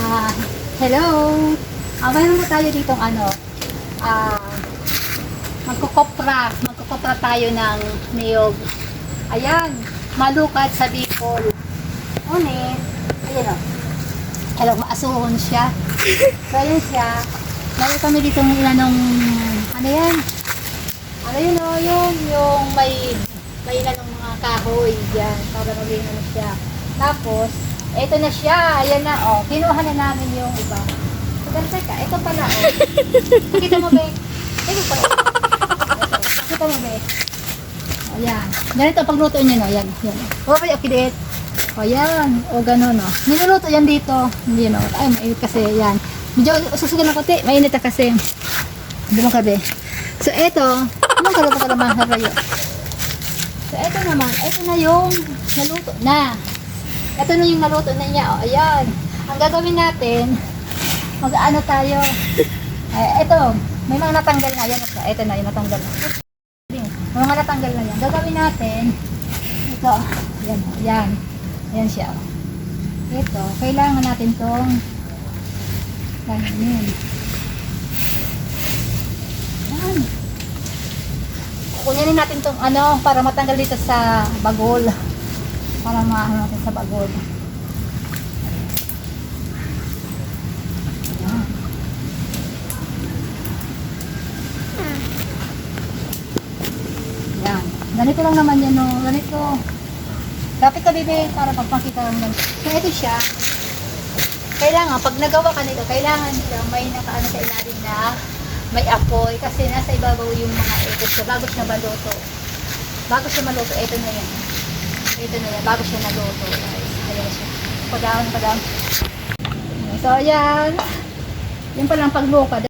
Ah, hello. Ah, mayroon po tayo dito ano, ah, magkukopra, magkukopra tayo ng niyog. Ayan, malukat sa Bicol. Ngunit, ayan o. Hello, maasuhon siya. So, ayan siya. Meron kami dito ng ilan ng, ano yan? Ano yun o, yun, yung may, may ilan ng mga kahoy dyan, para maging ano siya. Tapos, eto na siya, ayan na, oh, kinuha na namin yung iba. Ganun ka, ito pala, oh. Nakita mo ba? Ito pala. Ito, Nakita mo ba? O, yan. Ganito, pagluto niya, no, yan, yan. O, kaya, kidit. O, yan. O, ganun, no. Niluluto yan dito. Hindi, no. Ay, mainit kasi, yan. Medyo susugan ng konti. Mainit na kasi. Mo kabe. So, eto. Anong kaluto ka naman, harayo? So, eto naman. Eto na yung naluto na. Ito na yung naluto na niya. O, ayan. Ang gagawin natin, mag-ano tayo. Ay, ito. May mga natanggal na. Yan. Ito na, yung natanggal na. May mga natanggal na yan. Gagawin natin, ito. Yan. o, Yan. Yan siya. Ito. Kailangan natin tong kanin. Yan. Kunyanin natin tong ano, para matanggal dito sa bagol. Para maano natin sa bagol. Yan. Ganito lang naman yan, no. Ganito. Dapat ka, bebe, para pagpakita lang yan. So, ito siya. Kailangan, pag nagawa ka nito, kailangan nila may nakaano sa ilalim na may apoy. Kasi nasa ibabaw yung mga ekos siya bago siya maluto. Bago siya maluto, ito na yan. Ito na yan, bago siya naluto. Guys. Ayan siya. Padaon, padaon. So, ayan. Yan palang pagluka.